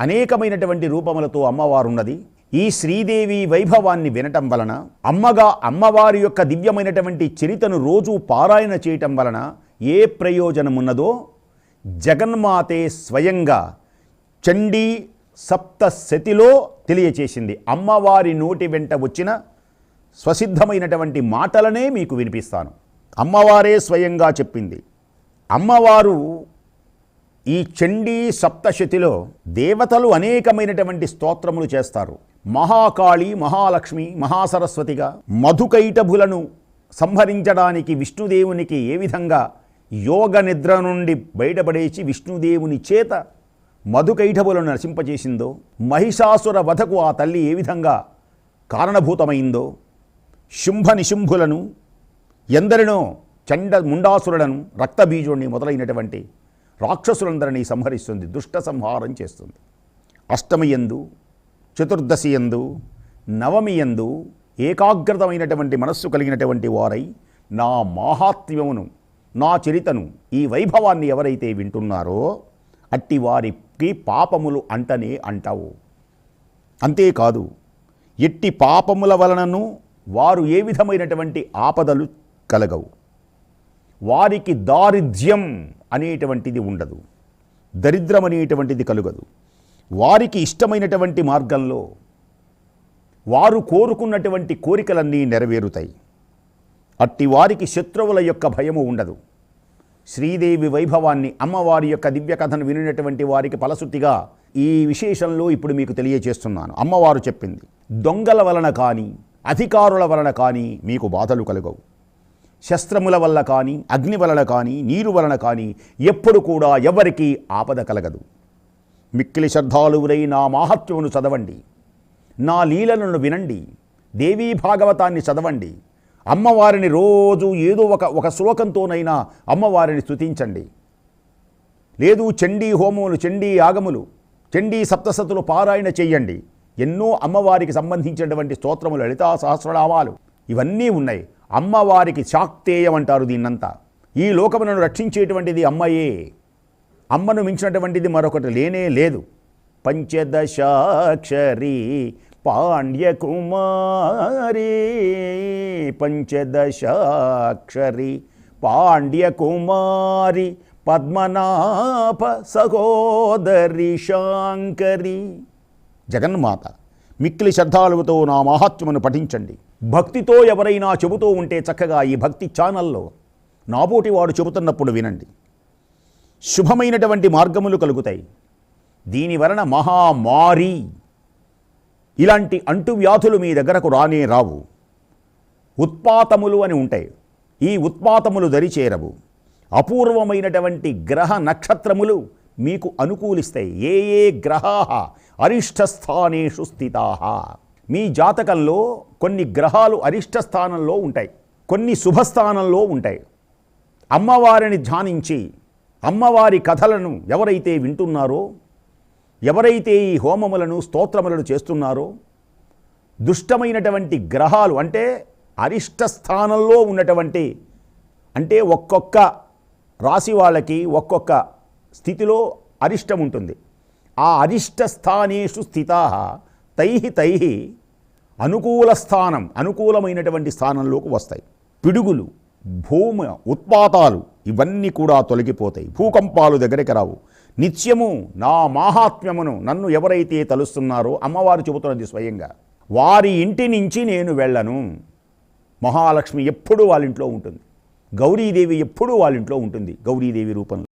అనేకమైనటువంటి రూపములతో అమ్మవారు ఉన్నది ఈ శ్రీదేవి వైభవాన్ని వినటం వలన అమ్మగా అమ్మవారి యొక్క దివ్యమైనటువంటి చరితను రోజు పారాయణ చేయటం వలన ఏ ప్రయోజనమున్నదో జగన్మాతే స్వయంగా చండీ సప్తశతిలో తెలియచేసింది. అమ్మవారి నోటి వెంట వచ్చిన స్వసిద్ధమైనటువంటి మాటలనే మీకు వినిపిస్తాను. అమ్మవారే స్వయంగా చెప్పింది. అమ్మవారు ఈ చండీ సప్తశతిలో దేవతలు అనేకమైనటువంటి స్తోత్రములు చేస్తారు. మహాకాళి మహాలక్ష్మి మహాసరస్వతిగా మధుకైటభులను సంహరించడానికి విష్ణుదేవునికి ఏ విధంగా యోగ నిద్ర నుండి బయటపడేసి విష్ణుదేవుని చేత మధుకైటభులను నశింపజేసిందో మహిషాసుర వధకు ఆ తల్లి ఏ విధంగా కారణభూతమైందో శుంభ నిశుంభులను ఎందరినో చండ ముండాసురులను రక్తబీజుడిని మొదలైనటువంటి రాక్షసులందరినీ సంహరిస్తుంది దుష్ట సంహారం చేస్తుంది. అష్టమి ఎందు చతుర్దశి ఎందు నవమి ఎందు ఏకాగ్రతమైనటువంటి మనస్సు కలిగినటువంటి వారై నా మాహాత్మ్యమును నా చరితను ఈ వైభవాన్ని ఎవరైతే వింటున్నారో అట్టి వారికి పాపములు అంటనే అంటావు. అంతేకాదు ఎట్టి పాపముల వలనను వారు ఏ విధమైనటువంటి ఆపదలు కలగవు. వారికి దారిద్ర్యం అనేటువంటిది ఉండదు. దరిద్రం అనేటువంటిది కలుగదు. వారికి ఇష్టమైనటువంటి మార్గంలో వారు కోరుకున్నటువంటి కోరికలన్నీ నెరవేరుతాయి. అట్టి వారికి శత్రువుల యొక్క భయము ఉండదు. శ్రీదేవి వైభవాన్ని అమ్మవారి యొక్క దివ్య కథను వినినటువంటి వారికి ఫలశుద్ధిగా ఈ విశేషంలో ఇప్పుడు మీకు తెలియచేస్తున్నాను అమ్మవారు చెప్పింది దొంగల వలన కానీ అధికారుల వలన కానీ మీకు బాధలు కలగవు. శస్త్రముల వల్ల కానీ అగ్ని వలన కానీ నీరు వలన కానీ ఎప్పుడు కూడా ఎవరికీ ఆపద కలగదు. మిక్కిలి శ్రద్ధాలువురై నా మాహత్యమును చదవండి. నా లీలలను వినండి. దేవీ భాగవతాన్ని చదవండి. అమ్మవారిని రోజు ఏదో ఒక ఒక శ్లోకంతోనైనా అమ్మవారిని స్తుతించండి. లేదు చండీ హోమములు చండీ యాగములు చండీ సప్తసతులు పారాయణ చెయ్యండి. ఎన్నో అమ్మవారికి సంబంధించినటువంటి స్తోత్రములు లలితా సహస్రనామాలు ఇవన్నీ ఉన్నాయి. అమ్మవారికి శాక్తేయం అంటారు దీన్నంతా. ఈ లోకములను రక్షించేటువంటిది అమ్మయే. అమ్మను మించినటువంటిది మరొకటి లేనే లేదు. పంచదశాక్షరి పాండ్యకుమారి. పంచదశాక్షరి పాండ్యకుమారి పద్మనాభ సహోదరి శాంకరి. జగన్మాత. మిక్కిలి శ్రద్ధాలుతో నా మహాత్మను పఠించండి. భక్తితో ఎవరైనా చెబుతూ ఉంటే చక్కగా ఈ భక్తి ఛానల్లో నాబోటి వాడు చెబుతున్నప్పుడు వినండి. శుభమైనటువంటి మార్గములు కలుగుతాయి. దీని వలన మహామారి ఇలాంటి అంటువ్యాధులు మీ దగ్గరకు రానే రావు. ఉత్పాతములు అని ఉంటాయి. ఈ ఉత్పాతములు దరిచేరవు. అపూర్వమైనటువంటి గ్రహ నక్షత్రములు మీకు అనుకూలిస్తాయి. ఏ ఏ గ్రహా అరిష్టస్థానేషు స్థితా మీ జాతకంలో కొన్ని గ్రహాలు అరిష్ట స్థానంలో ఉంటాయి. కొన్ని శుభస్థానంలో ఉంటాయి. అమ్మవారిని ధ్యానించి అమ్మవారి కథలను ఎవరైతే వింటున్నారో ఎవరైతే ఈ హోమములను స్తోత్రములను చేస్తున్నారో దుష్టమైనటువంటి గ్రహాలు అంటే అరిష్ట స్థానంలో ఉన్నటువంటి అంటే ఒక్కొక్క రాశి వాళ్ళకి ఒక్కొక్క స్థితిలో అరిష్టం ఉంటుంది. ఆ అరిష్టస్థానేషు స్థానేషు తై తై అనుకూల స్థానం అనుకూలమైనటువంటి స్థానంలోకి వస్తాయి. పిడుగులు భూమి ఉత్పాతాలు ఇవన్నీ కూడా తొలగిపోతాయి. భూకంపాలు దగ్గరికి రావు. నిత్యము నా మాహాత్మ్యమును నన్ను ఎవరైతే తలుస్తున్నారో అమ్మవారు చెబుతున్నది స్వయంగా వారి ఇంటి నుంచి నేను వెళ్ళను. మహాలక్ష్మి ఎప్పుడూ వాళ్ళ ఇంట్లో ఉంటుంది. గౌరీదేవి ఎప్పుడూ వాళ్ళ ఇంట్లో ఉంటుంది గౌరీదేవి రూపంలో.